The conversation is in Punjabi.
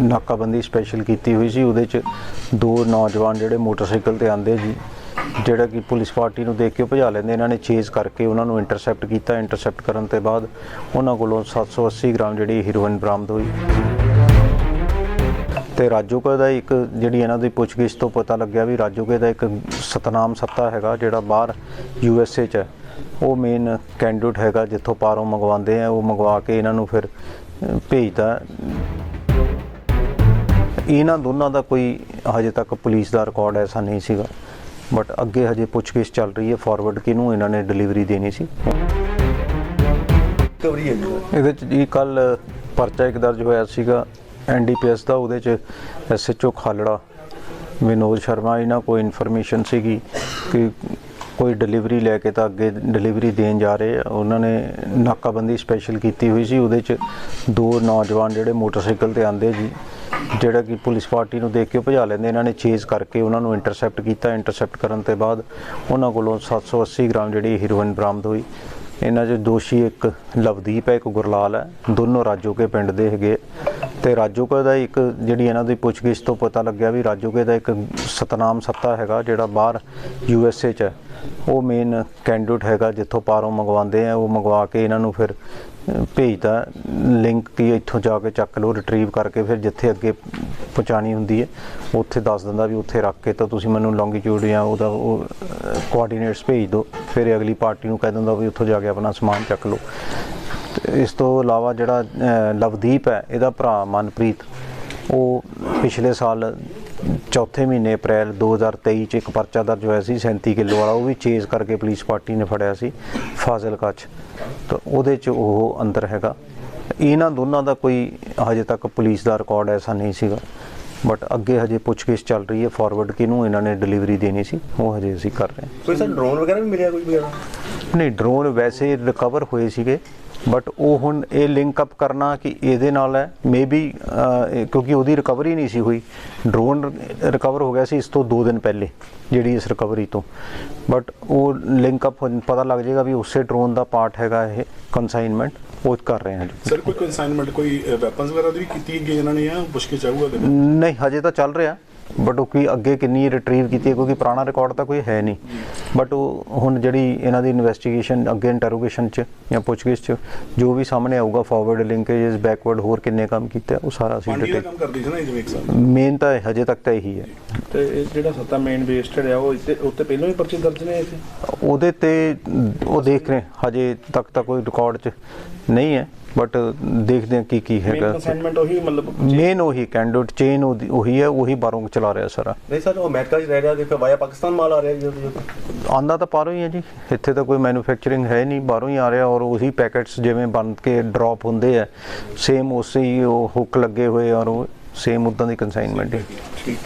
ਨਾਕਾਬੰਦੀ ਸਪੈਸ਼ਲ ਕੀਤੀ ਹੋਈ ਸੀ, ਉਹਦੇ 'ਚ ਦੋ ਨੌਜਵਾਨ ਜਿਹੜੇ ਮੋਟਰਸਾਈਕਲ ਤੇ ਆਂਦੇ ਜੀ ਜਿਹੜਾ ਕਿ ਪੁਲਿਸ ਪਾਰਟੀ ਨੂੰ ਦੇਖ ਕੇ ਭਜਾ ਲੈਂਦੇ, ਇਹਨਾਂ ਨੇ ਚੇਜ਼ ਕਰਕੇ ਉਹਨਾਂ ਨੂੰ ਇੰਟਰਸੈਪਟ ਕੀਤਾ। ਇੰਟਰਸੈਪਟ ਕਰਨ ਤੋਂ ਬਾਅਦ ਉਹਨਾਂ ਕੋਲੋਂ 780 ਗ੍ਰਾਮ ਜਿਹੜੀ ਹੀਰੋਇਨ ਬਰਾਮਦ ਹੋਈ। ਤੇ ਰਾਜੋਕੇ ਦਾ ਇੱਕ ਜਿਹੜੀ ਇਹਨਾਂ ਦੀ ਪੁੱਛਗਿੱਛ ਤੋਂ ਪਤਾ ਲੱਗਿਆ ਵੀ ਰਾਜੋਕੇ ਦਾ ਇੱਕ ਸਤਨਾਮ ਸੱਤਾ ਹੈਗਾ, ਜਿਹੜਾ ਬਾਹਰ ਯੂ ਐਸ ਏ ਚ ਹੈ। ਉਹ ਮੇਨ ਕੈਂਡੀਡੇਟ ਹੈਗਾ, ਜਿੱਥੋਂ ਪਾਰੋਂ ਮੰਗਵਾਉਂਦੇ ਆ, ਉਹ ਮੰਗਵਾ ਕੇ ਇਹਨਾਂ ਨੂੰ ਫਿਰ ਭੇਜਦਾ। ਇਹਨਾਂ ਦੋਨਾਂ ਦਾ ਕੋਈ ਹਜੇ ਤੱਕ ਪੁਲਿਸ ਦਾ ਰਿਕਾਰਡ ਐਸਾ ਨਹੀਂ ਸੀਗਾ। ਬਟ ਅੱਗੇ ਹਜੇ ਪੁੱਛਗਿੱਛ ਚੱਲ ਰਹੀ ਹੈ ਫਾਰਵਰਡ ਕਿਹਨੂੰ ਇਹਨਾਂ ਨੇ ਡਿਲੀਵਰੀ ਦੇਣੀ ਸੀ। ਰਿਕਵਰੀ ਹੈ ਜੀ। ਇਹਦੇ ਚ ਜੀ ਕੱਲ ਪਰਚਾ ਇੱਕ ਦਰਜ ਹੋਇਆ ਸੀਗਾ ਐਨਡੀਪੀਐਸ ਦਾ ਉਹਦੇ ਚ ਐਸਐਚਓ ਖਾਲੜਾ ਵਿਨੋਦ ਸ਼ਰਮਾ ਇਹਨਾਂ ਕੋਈ ਇਨਫੋਰਮੇਸ਼ਨ ਸੀਗੀ ਕਿ ਕੋਈ ਡਿਲੀਵਰੀ ਲੈ ਕੇ ਤਾਂ ਅੱਗੇ ਡਿਲੀਵਰੀ ਦੇਣ ਜਾ ਰਹੇ ਆ। ਉਹਨਾਂ ਨੇ ਨਾਕਾਬੰਦੀ ਸਪੈਸ਼ਲ ਕੀਤੀ ਹੋਈ ਸੀ। ਉਹਦੇ ਚ ਦੋ ਨੌਜਵਾਨ ਜਿਹੜੇ ਮੋਟਰਸਾਈਕਲ ਤੇ ਆਂਦੇ ਜੀ ਜਿਹੜਾ ਕਿ ਪੁਲਿਸ ਪਾਰਟੀ ਨੂੰ ਦੇਖ ਕੇ ਭਜਾ ਲੈਂਦੇ, ਇਹਨਾਂ ਨੇ ਚੇਜ਼ ਕਰਕੇ ਉਹਨਾਂ ਨੂੰ ਇੰਟਰਸੈਪਟ ਕੀਤਾ। ਇੰਟਰਸੈਪਟ ਕਰਨ ਤੋਂ ਬਾਅਦ ਉਹਨਾਂ ਕੋਲੋਂ 780 ਗ੍ਰਾਮ ਜਿਹੜੀ ਹੀਰੋਇਨ ਬਰਾਮਦ ਹੋਈ। ਇਹਨਾਂ 'ਚ ਦੋਸ਼ੀ ਇੱਕ ਲਵਦੀਪ ਹੈ, ਇੱਕ ਗੁਰਲਾਲ ਹੈ। ਦੋਨੋਂ ਰਾਜੋਕੇ ਪਿੰਡ ਦੇ ਹੈਗੇ। ਤੇ ਰਾਜੋਕੇ ਦਾ ਇੱਕ ਜਿਹੜੀ ਇਹਨਾਂ ਦੀ ਪੁੱਛਗਿੱਛ ਤੋਂ ਪਤਾ ਲੱਗਿਆ ਵੀ ਰਾਜੋਕੇ ਦਾ ਇੱਕ ਸਤਨਾਮ ਸੱਤਾ ਹੈਗਾ, ਜਿਹੜਾ ਬਾਹਰ ਯੂ ਐਸ ਏ ਚ ਹੈ। ਉਹ ਮੇਨ ਕੈਂਡੀਡੇਟ ਹੈਗਾ, ਜਿੱਥੋਂ ਪਾਰੋਂ ਮੰਗਵਾਉਂਦੇ ਆ, ਉਹ ਮੰਗਵਾ ਕੇ ਇਹਨਾਂ ਨੂੰ ਫਿਰ ਭੇਜਦਾ ਲਿੰਕ ਕੀ ਇੱਥੋਂ ਜਾ ਕੇ ਚੱਕ ਲਓ ਰਿਟਰੀਵ ਕਰਕੇ ਫਿਰ ਜਿੱਥੇ ਅੱਗੇ ਪਹੁੰਚਾਣੀ ਹੁੰਦੀ ਹੈ, ਉੱਥੇ ਦੱਸ ਦਿੰਦਾ ਵੀ ਉੱਥੇ ਰੱਖ ਕੇ ਤਾਂ ਤੁਸੀਂ ਮੈਨੂੰ ਲੌਂਗੀਟਿਊਡ ਜਾਂ ਉਹਦਾ ਉਹ ਕੋਆਰਡੀਨੇਟਸ ਭੇਜ ਦਿਓ। ਫਿਰ ਅਗਲੀ ਪਾਰਟੀ ਨੂੰ ਕਹਿ ਦਿੰਦਾ ਵੀ ਉੱਥੋਂ ਜਾ ਕੇ ਆਪਣਾ ਸਮਾਨ ਚੱਕ ਲਓ। ਤੇ ਇਸ ਤੋਂ ਇਲਾਵਾ ਜਿਹੜਾ ਲਵਦੀਪ ਹੈ, ਇਹਦਾ ਭਰਾ ਮਨਪ੍ਰੀਤ, ਉਹ ਪਿਛਲੇ ਸਾਲ ਚੌਥੇ ਮਹੀਨੇ ਅਪ੍ਰੈਲ 2023 ਚ ਇੱਕ ਪਰਚਾ ਦਰਜ ਹੋਇਆ ਸੀ 37 ਕਿਲੋ ਵਾਲਾ ਉਹ ਵੀ ਚੇਜ਼ ਕਰਕੇ ਪੁਲਿਸ ਪਾਰਟੀ ਨੇ ਫੜਿਆ ਸੀ ਫਾਜ਼ਿਲਕਾ ਚ। ਤਾਂ ਉਹਦੇ ਚ ਉਹ ਅੰਦਰ ਹੈਗਾ। ਇਹਨਾਂ ਦੋਨਾਂ ਦਾ ਕੋਈ ਹਜੇ ਤੱਕ ਪੁਲਿਸ ਦਾ ਰਿਕਾਰਡ ਐਸਾ ਨਹੀਂ ਸੀਗਾ। ਬਟ ਅੱਗੇ ਹਜੇ ਪੁੱਛਗਿੱਛ ਚੱਲ ਰਹੀ ਹੈ ਫਾਰਵਰਡ ਕਿਹਨੂੰ ਇਹਨਾਂ ਨੇ ਡਿਲੀਵਰੀ ਦੇਣੀ ਸੀ ਉਹ ਹਜੇ ਅਸੀਂ ਕਰ ਰਹੇ ਹਾਂ। ਕੋਈ ਸਰ ਡਰੋਨ ਵਗੈਰਾ ਵੀ ਮਿਲਿਆ ਕੋਈ ਵਗੈਰਾ? ਨਹੀਂ ਡਰੋਨ ਵੈਸੇ ਰਿਕਵਰ ਹੋਏ ਸੀਗੇ। ਬਟ ਉਹ ਹੁਣ ਇਹ ਲਿੰਕ ਅਪ ਕਰਨਾ ਕਿ ਇਹਦੇ ਨਾਲ ਹੈ ਮੇਬੀ ਕਿਉਂਕਿ ਉਹਦੀ ਰਿਕਵਰੀ ਨਹੀਂ ਸੀ ਹੋਈ। ਡਰੋਨ ਰਿਕਵਰ ਹੋ ਗਿਆ ਸੀ ਇਸ ਤੋਂ 2 ਦਿਨ ਪਹਿਲੇ ਜਿਹੜੀ ਇਸ ਰਿਕਵਰੀ ਤੋਂ। ਬਟ ਉਹ ਲਿੰਕ ਅਪ ਪਤਾ ਲੱਗ ਜਾਏਗਾ ਵੀ ਉਸੇ ਡਰੋਨ ਦਾ ਪਾਰਟ ਹੈਗਾ ਇਹ ਕਨਸਾਈਨਮੈਂਟ ਉਹ ਕਰ ਰਹੇ ਹਾਂ ਜੀ। ਸਰ ਕੋਈ ਕਨਸਾਈਨਮੈਂਟ ਕੋਈ ਵੈਪਨਸ ਵਗੈਰਾ ਦੀ ਵੀ ਕੀਤੀ ਗਈ ਇਹਨਾਂ ਨੇ ਜਾਂ ਪੁੱਛ ਕੇ ਚਾਹੂਗਾ ਨਹੀਂ ਹਜੇ ਤਾਂ ਚੱਲ ਰਿਹਾ। ਬਟ ਉਹ ਕੀ ਅੱਗੇ ਕਿੰਨੀ ਰਿਟਰੀਵ ਕੀਤੀ ਹੈ? ਕਿਉਂਕਿ ਪੁਰਾਣਾ ਰਿਕਾਰਡ ਤਾਂ ਕੋਈ ਹੈ ਨਹੀਂ। ਬਟ ਉਹ ਹੁਣ ਜਿਹੜੀ ਇਹਨਾਂ ਦੀ ਇਨਵੈਸਟੀਗੇਸ਼ਨ ਅੱਗੇ ਇੰਟਰੋਗੇਸ਼ਨ ਚ ਜਾਂ ਪੁੱਛਗਿੱਛ ਚ ਜੋ ਵੀ ਸਾਹਮਣੇ ਆਊਗਾ ਫਾਰਵਰਡ ਲਿੰਕੇजेस ਬੈਕਵਰਡ ਹੋਰ ਕਿੰਨੇ ਕੰਮ ਕੀਤੇ ਉਹ ਸਾਰਾ ਅਸੀਂ ਪਾਂਡੀ ਦਾ ਡਿਟੇਲ ਕੰਮ ਕਰਦੀ ਸੀ ਨਾ ਇਹ ਜਿਵੇਂ ਇੱਕ ਸਾਲ। ਮੇਨ ਤਾਂ ਹਜੇ ਤੱਕ ਤਾਂ ਇਹੀ ਹੈ। ਤੇ ਇਹ ਜਿਹੜਾ ਸੱਤਾ ਮੇਨ ਵੇਸਟਡ ਆ ਉਹ ਇੱਥੇ ਉੱਤੇ ਪਹਿਲਾਂ ਹੀ ਪਰਚੇ ਦਰਜ ਨੇ ਇੱਥੇ? ਉਹਦੇ ਤੇ ਉਹ ਦੇਖ ਰਹੇ ਹਜੇ ਤੱਕ ਤਾਂ ਕੋਈ ਰਿਕਾਰਡ ਚ ਨਹੀਂ ਹੈ। ਬਟ ਦੇਖਦੇ ਹਾਂ ਕੀ ਕੀ ਮੇਨ ਹੈਗਾ। ਕਨਸਾਈਨਮੈਂਟ ਉਹੀ ਮਤਲਬ ਮੇਨ ਉਹੀ ਕੈਂਡੀਡੇਟ ਚੇਨ ਉਹੀ ਹੈ ਉਹੀ ਬਾਹਰੋਂ ਚਲਾ ਰਿਹਾ ਸਾਰਾ। ਨਹੀਂ ਸਰ ਉਹ ਅਮਰੀਕਾ 'ਚ ਰਹਿ ਰਿਹਾ ਦੇਖੋ ਵਾਇਆ ਪਾਕਿਸਤਾਨ ਮਾਲ ਆ ਰਿਹਾ ਜੀ ਉਹਦੇ ਆਂਦਾ ਤਾਂ ਬਾਹਰੋਂ ਹੀ ਹੈ ਜੀ। ਇੱਥੇ ਤਾਂ ਕੋਈ ਮੈਨੂਫੈਕਚਰਿੰਗ ਹੈ ਨਹੀਂ ਬਾਹਰੋਂ ਹੀ ਆ ਰਿਹਾ ਔਰ ਉਹੀ ਪੈਕੇਟਸ ਜਿਵੇਂ ਬਣ ਕੇ ਡ੍ਰੌਪ ਹੁੰਦੇ ਆ ਸੇਮ ਉਸੇ ਹੀ ਉਹ ਹੁੱਕ ਲੱਗੇ ਹੋਏ ਔਰ ਉਹ ਸੇਮ ਉਦਾਂ ਦੀ ਕਨਸਾਈਨਮੈਂਟ ਹੈ। ਠੀਕ